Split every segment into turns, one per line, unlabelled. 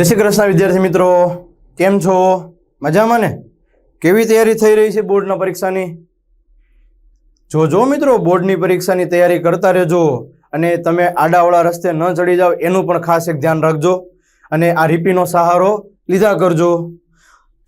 જય શ્રી કૃષ્ણ વિદ્યાર્થી મિત્રો. કેમ છો? મજામાં ને? કેવી તૈયારી થઈ રહી છે બોર્ડના પરીક્ષાની? જો જો મિત્રો, બોર્ડની પરીક્ષાની તૈયારી કરતા રહેજો અને તમે આડાવાળા રસ્તે ન ચડી જાઓ, એનું પણ ખાસ એક ધ્યાન રાખજો અને આ રીપીનો સહારો લીધા કરજો.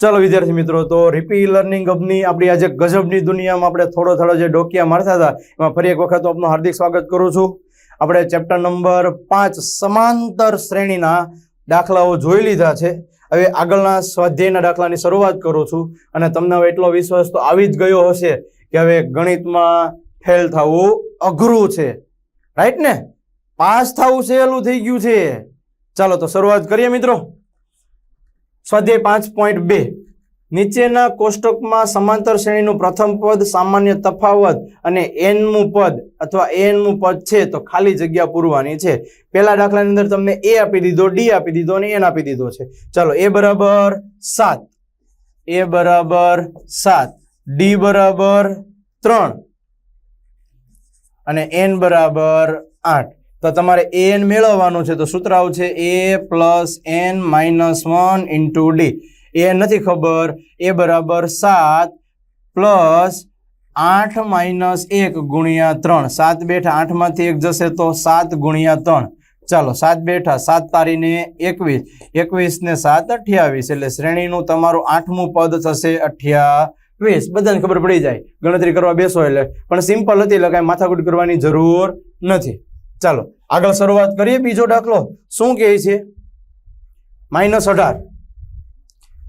ચાલો વિદ્યાર્થી મિત્રો, તો રીપી લર્નિંગ હબની આપણી આજે ગજબની દુનિયામાં આપણે થોડો થોડો જે ડોકિયા મારતા હતા, એમાં ફરી એક વખત હું આપનું હાર્દિક સ્વાગત કરું છું. આપણે ચેપ્ટર નંબર પાંચ, સમાંતર શ્રેણીના દાખલાઓ જોઈ લીધા છે. હવે આગળના સ્વાધ્યાયના દાખલાની શરૂઆત કરું છું અને તમને હવે એટલો વિશ્વાસ તો આવી જ ગયો હશે કે હવે ગણિતમાં ફેલ થવું અઘરું છે. રાઈટ ને? પાસ થવું સહેલું થઈ ગયું છે. ચાલો તો શરૂઆત કરીએ મિત્રો. સ્વાધ્યાય પાંચ પોઈન્ટ બે. નીચેના કોષ્ટકમાં સમાંતર શ્રેણીનું પ્રથમ પદ, સામાન્ય તફાવત અને એનમું પદ અથવા એનમું પદ છે તો ખાલી જગ્યા પૂરવાની છે. પહેલા દાખલાની અંદર તમને એ આપી દીધો ડી આપી દીધો અને એન આપી દીધો છે. ચાલો એ બરાબર સાત. એ બરાબર સાત. ડી બરાબર ત્રણ. અને એન બરાબર આઠ. તો તમારે એન મેળવવાનું છે તો સૂત્ર આવશે A plus N minus one into D એ નથી ખબર. એ બરાબર સાત પ્લસ આઠ માઇનસ એક ગુણ્યા ત્રણ. સાત બેઠા આઠમાંથી એક જશે તો સાત ગુણ્યા ત્રણ. ચાલો, સાત બેઠા સાત તારીને એકવીસ. એકવીસ ને સાત અઠ્યાવીસ, એટલે શ્રેણીનું તમારું આઠમું પદ થશે અઠ્યાવીસ. બધાને ખબર પડી જાય. ગણતરી કરવા બેસો એટલે. પણ સિમ્પલ હતી એટલે કાંઈ માથાકૂટ કરવાની જરૂર નથી. ચાલો, આગળ શરૂઆત કરીએ. બીજો દાખલો. શું કહે છે? માઇનસ અઢાર.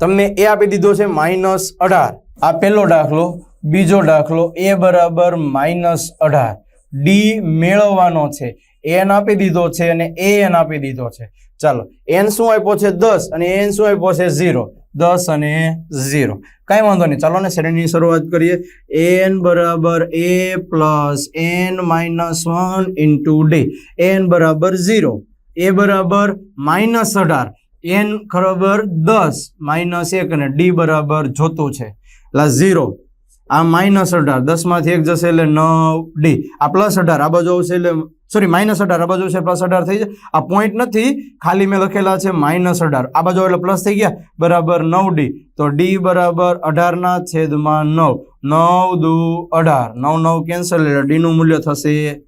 તમને એ આપી દીધો છે માઇનસ અઢાર. આ પહેલો દાખલો, બીજો દાખલો એ બરાબર માઇનસ અઢાર. ડી મેળવવાનો છે. એન આપી દીધો છે અને એ એન આપી દીધો છે. ચાલો એન શું આપ્યો છે? દસ અને એન શું આપ્યો છે? ઝીરો. દસ અને ઝીરો. કાંઈ વાંધો નહીં. ચાલો ને શ્રેણીની શરૂઆત કરીએ. એન બરાબર A plus N minus one into D N બરાબર ઝીરો. એ બરાબર માઇનસ અઢાર. એન બરાબર દસ માઇનસ એક અને ડી બરાબર જોતું છે. એટલે ઝીરો. આ માઇનસ અઢાર. દસમાંથી એક જશે એટલે નવ ડી. આ પ્લસ અઢાર, આ બાજુ આવશે એટલે, સોરી, માઇનસ અઢાર, આ બાજુ છે પ્લસ અઢાર થઈ જાય. આ પોઈન્ટ નથી, ખાલી મેં લખેલા છે માઇનસ અઢાર. આ બાજુ એટલે પ્લસ થઈ ગયા, બરાબર નવ ડી. તો ડી બરાબર અઢારના છેદમાં નવ. નવ દુ અઢાર. નવ નવ કેન્સલ એટલે ડીનું મૂલ્ય થશે.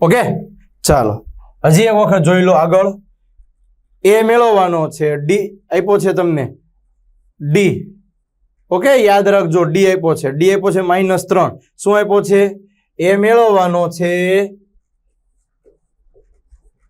ઓકે? ચાલો. હજી એક વખત જોઈ લો આગળ. એ મેળવવાનો છે. ડી આપ્યો છે તમને. ડી ઓકે યાદ રાખજો ડી આપ્યો છે. ડી આપ્યો છે માઇનસ ત્રણ. શું આપ્યો છે? એ મેળવવાનો છે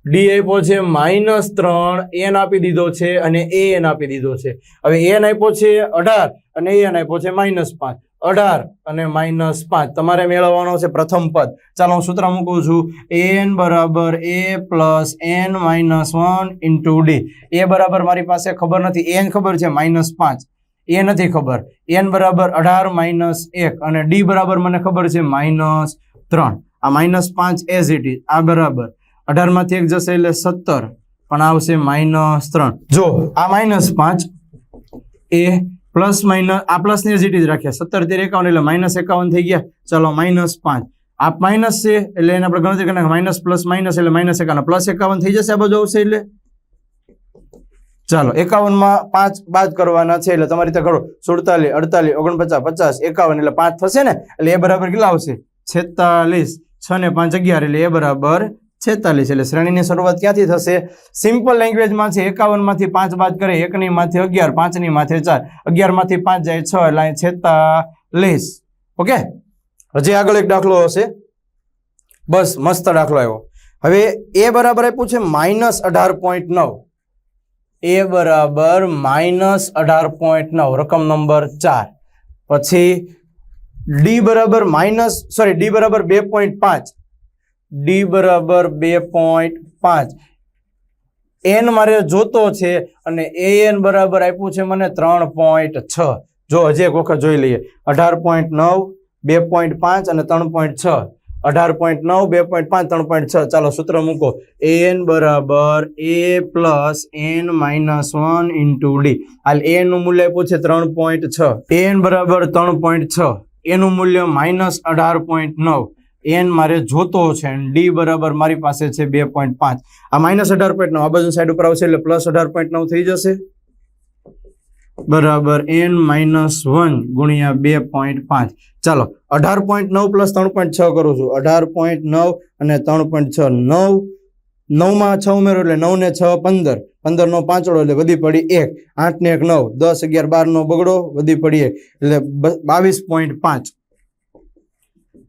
ડી આપ્યો છે માઇનસ ત્રણ એન આપી દીધો છે અને એ એન આપી દીધો છે. હવે એન આપ્યો છે અઢાર અને એન આપ્યો છે માઇનસ પાંચ. અઢાર અને માઇનસ પાંચ. તમારે મેળવવાનો છે પ્રથમ પદ. ચાલો હું સૂત્ર મૂકું છું. એન બરાબર A plus N minus one into D A બરાબર મારી પાસે ખબર નથી. એન ખબર છે માઇનસ પાંચ. એ નથી ખબર. એન બરાબર અઢાર માઇનસ એક અને ડી બરાબર મને ખબર છે માઇનસ ત્રણ. આ માઇનસ પાંચ એઝ ઇટ ઇઝ આ બરાબર. અઢારમાંથી એક જશે એટલે સત્તર, પણ આવશે માઇનસ ત્રણ. જો આ માઇનસ પાંચ એ પ્લસ માઇનસ આ પ્લસ ને જીટી જ રાખ્યા. સત્તર તેર એકાવન એટલે માઇનસ એકાવન થઈ ગયા. ચલો માઇનસ પાંચ. આ માઇનસ છે એટલે એને આપણે ગણતરી કરી માઇનસ પ્લસ માઇનસ એટલે માઇનસ એકાવન. પ્લસ એકાવન થઈ જશે આ બાજુ આવશે એટલે? ચાલો, એકાવનમાં પાંચ બાદ કરવાના છે એટલે તમારી રીતે કરો. સુડતાલીસ, અડતાલીસ, ઓગણપચાસ, પચાસ, એકાવન એટલે પાંચ થશે ને? એટલે એ બરાબર કેટલા આવશે? છેતાલીસ. છ ને પાંચ અગિયાર એટલે એ બરાબર છેતાલીસ એટલે શ્રેણીની શરૂઆત ક્યાંથી થશે? સિમ્પલ લેંગ્વેજમાં છે એકાવનમાંથી પાંચ બાદ કરે, એકની માથે અગિયાર, પાંચની માથે ચાર. અગિયારમાંથી પાંચ જાય છ, એટલે અહીં છેતાલીસ. ઓકે? હજી આગળ એક દાખલો હશે. બસ, મસ્ત દાખલો આવ્યો. હવે એ બરાબર આપ્યું છે માઇનસ અઢાર પોઈન્ટ નવ. એ બરાબર માઇનસ અઢાર પોઈન્ટ નવ, રકમ નંબર ચાર. પછી ડી બરાબર માઇનસ સોરી ડી બરાબર બે પોઈન્ટ પાંચ. ડી બરાબર બે પોઈન્ટ પાંચ. એન મારે જોતો છે અને એ એન બરાબર આપ્યું છે મને ત્રણ પોઈન્ટ છ. જો હજી એક વખત જોઈ લઈએ. અઢાર પોઈન્ટ નવ, બે પોઈન્ટ પાંચ અને ત્રણ પોઈન્ટ છ. અઢાર પોઈન્ટ નવ, બે પોઈન્ટ પાંચ, ત્રણ પોઈન્ટ છ. ચાલો સૂત્ર મૂકો. એન બરાબર A plus N minus one into D હાલ એ નું મૂલ્ય આપ્યું છે ત્રણ પોઈન્ટ છ. એન બરાબર ત્રણ પોઈન્ટ છ. એનું મૂલ્ય માઇનસ અઢાર પોઈન્ટ નવ. એન મારે જોતો છે અને ડી બરાબર મારી પાસે છે બે પોઈન્ટ પાંચ. આ માઇનસ અઢાર પોઈન્ટ નવ. આ બાજુ સાઈડ ઉપર આવશે એટલે પ્લસ અઢાર પોઈન્ટ નવ થઈ જશે. બરાબર, એન માઇનસ વન ગુણ્યા બે પોઈન્ટ પાંચ. ચાલો, અઢાર પોઈન્ટ નવ પ્લસ ત્રણ પોઈન્ટ છ કરું છું. અઢાર પોઈન્ટ નવ અને ત્રણ પોઈન્ટ છ, નવ. નવમાં છ ઉમેરો એટલે નવ ને છ, પંદર. પંદર નો પાંચડો એટલે વધી પડી એક. આઠ ને એક નવ. દસ અગિયાર બાર નો બગડો, વધી પડી એક. એટલે બાવીસ પોઈન્ટ પાંચ.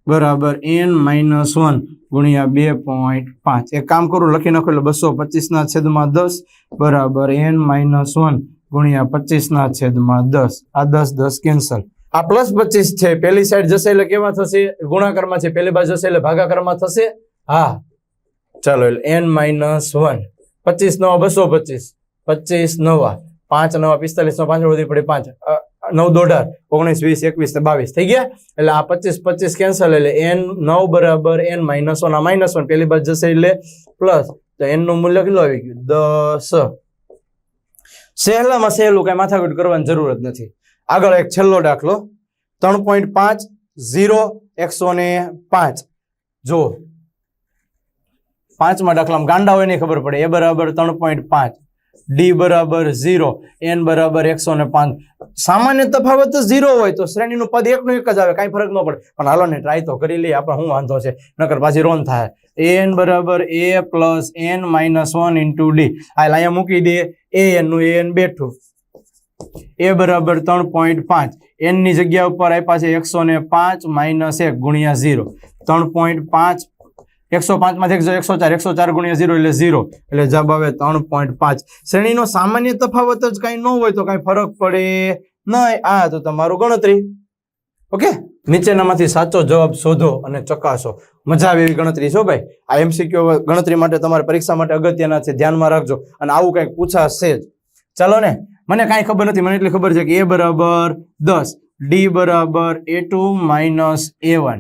બરાબર એન માઇનસ વન ગુણ્યા બે પોઈન્ટ પાંચ. એક કામ કરું, લખી નાખો એટલે બસો પચીસના છેદમાં દસ, બરાબર એન માઇનસ વન ગુણ્યા પચીસના છેદમાં દસ. આ દસ દસ કેન્સલ આ પ્લસ પચીસ છે, પેલી સાઈડ જશે એટલે કેવા થશે? ગુણાકારમાં છે, પેલી બાજુ જશે એટલે ભાગાકારમાં થશે? હા. ચાલો, એટલે એન માઇનસ વન પચીસ નવા, બસો પચીસ. પચીસ નવા. પાંચ નવા, પિસ્તાલીસ નો પાંચ વધી પડી પાંચ. નવ દોઢાર, ઓગણીસ, વીસ, એકવીસ ને બાવીસ. થઈ ગયા? એટલે આ પચીસ પચીસ કેન્સલ એટલે એન નવ બરાબર એન માઇનસ વન આ માઇનસ વન પેલી બાજુ જશે એટલે પ્લસ તો એનનું મૂલ્ય કેટલું આવી ગયું? દસ. સહેલામાં સહેલું કઈ માથાકૂટ કરવાની જરૂર જ નથી. આગળ એક છેલ્લો દાખલો. ત્રણ પોઈન્ટ પાંચ, ઝીરો, એકસો ને પાંચ. જો પાંચમા દાખલામાં ગાંડા હોય નહીં ખબર પડે. એ બરાબર ત્રણ પોઈન્ટ પાંચ. ડી બરાબર ઝીરો એન બરાબર એકસો ને પાંચ. સામાન્ય તફાવત ઝીરો હોય તો શ્રેણીનું પદ એકનું એક જ આવે, કાંઈ ફરક ન પડે. પણ હાલો ને ટ્રાય તો કરી લઈએ, આપણે શું વાંધો છે? નકર પાછી રોન થાય. એન બરાબર A plus N minus one into D આ અહીંયા મૂકી દે. એ એનનું એ એન બેઠું. એ બરાબર ત્રણ પોઈન્ટ પાંચ. એનની જગ્યા ઉપર આપ્યા છે એકસો ને પાંચ માઇનસ એક ગુણ્યા ઝીરો ત્રણ પોઈન્ટ પાંચ એકસો પાંચમાંથી એકસો એકસો ચાર એકસો ચાર ગુણ્યા ઝીરો એટલે ઝીરો. એટલે જવાબ આવે ત્રણ પોઈન્ટ પાંચ. શ્રેણીનો સામાન્ય તફાવત જ કાંઈ ન હોય તો કાંઈ ફરક પડે નહીં. આ તો તમારું ગણતરી. ઓકે? નીચેનામાંથી સાચો જવાબ શોધો અને ચકાસો. મજા આવે એવી ગણતરી છો ભાઈ. આ એમસીક્યુ ગણતરી માટે તમારે પરીક્ષા માટે અગત્યના છે. ધ્યાનમાં રાખજો. અને આવું કંઈક પૂછાશે જ. ચાલો ને. મને કાંઈ ખબર નથી. મને એટલી ખબર છે કે એ બરાબર દસ. ડી બરાબર A two minus A one.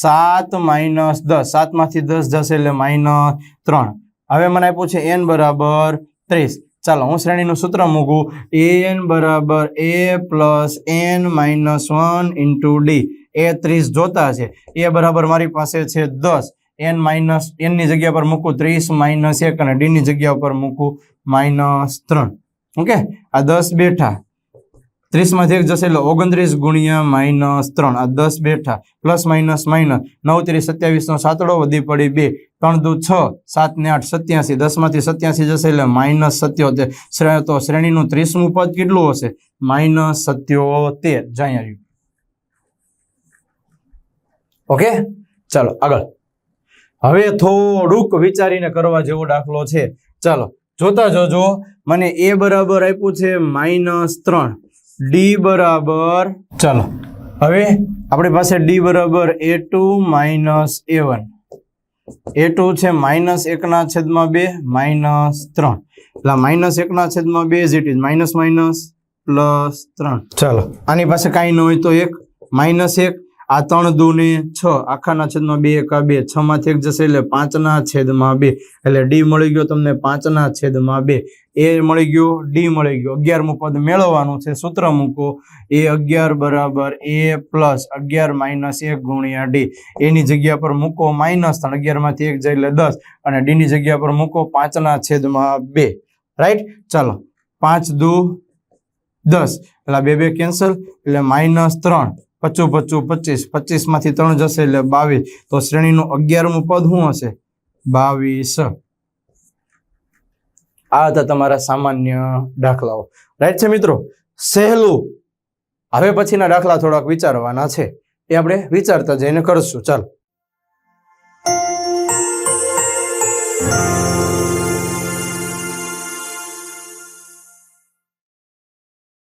સાત માઇનસ દસ. સાતમાંથી દસ જશે એટલે માઇનસ ત્રણ. હવે મને આપ્યું છે એન બરાબર ત્રીસ. ચાલો, હું શ્રેણીનું સૂત્ર મૂકું. એન બરાબર A plus N minus one into D. A ત્રીસ જોતા છે. એ બરાબર મારી પાસે છે દસ. એન માઇનસ એનની જગ્યા પર મૂકું ત્રીસ માઇનસ એક અને ડીની જગ્યા પર મૂકું માઇનસ ત્રણ. ઓકે? આ દસ બેઠા. ત્રીસમાંથી એક જશે એટલે ઓગણત્રીસ ગુણ્યા માઇનસ ત્રણ. આ દસ બેઠા, પ્લસ માઇનસ માઇનસ. નવ ત્રીસ સત્યાવીસનો સાતડો, વધી પડી બે. ત્રણ દુ છ સાત ને આઠ, સત્યાસી. દસમાંથી સત્યાસી જશે એટલે માઇનસ સત્યોતેર. તો શ્રેણીનું ત્રીસમું પદ કેટલું હશે? માઇનસ સત્યોતેર. જાય આવ્યું ઓકે? ચાલો, આગળ. હવે થોડુંક વિચારીને કરવા જેવો દાખલો છે. ચાલો, જોતા જોજો. મને એ બરાબર આપ્યું છે માઇનસ ત્રણ. ડી બરાબર. ચાલો હવે આપણી પાસે ડી બરાબર A two minus A one. A two છે માઇનસ એકના છેદમાં બે માઇનસ ત્રણ. એટલે માઇનસ એકના છેદમાં બે is it is minus minus plus ત્રણ. ચાલો. આની પાસે કાંઈ ન હોય તો એક માઇનસ એક આ ત્રણ દુ ને છ, આખાના છેદમાં બે, એકા બે, છ માંથી એક જશે એટલે પાંચના છેદમાં બે. એટલે ડી મળી ગયો તમને પાંચના છેદમાં બે. એ મળી ગયો, ડી મળી ગયો. અગિયારમું પદ મેળવવાનું છે, સૂત્ર મૂકો. એ અગિયાર બરાબર એ પ્લસ અગિયાર માઇનસ એક ગુણ્યા ડી. એની જગ્યા પર મૂકો માઇનસ ત્રણ. અગિયારમાંથી એક જાય એટલે દસ. અને ડીની જગ્યા પર મૂકો પાંચના છેદમાં બે. રાઈટ? ચાલો. પાંચ દુ દસ. એટલે બે બે કેન્સલ. એટલે માઇનસ ત્રણ. પચું પચું, પચીસ. પચીસમાંથી ત્રણ જશે એટલે બાવીસ. તો શ્રેણીનું અગિયારમું પદ શું હશે? બાવીસ. આ હતા તમારા સામાન્ય દાખલાઓ. રાઈટ છે મિત્રો? સહેલું. હવે પછીના દાખલા થોડાક વિચારવાના છે. એ આપણે વિચારતા જઈને કરશું. ચાલો.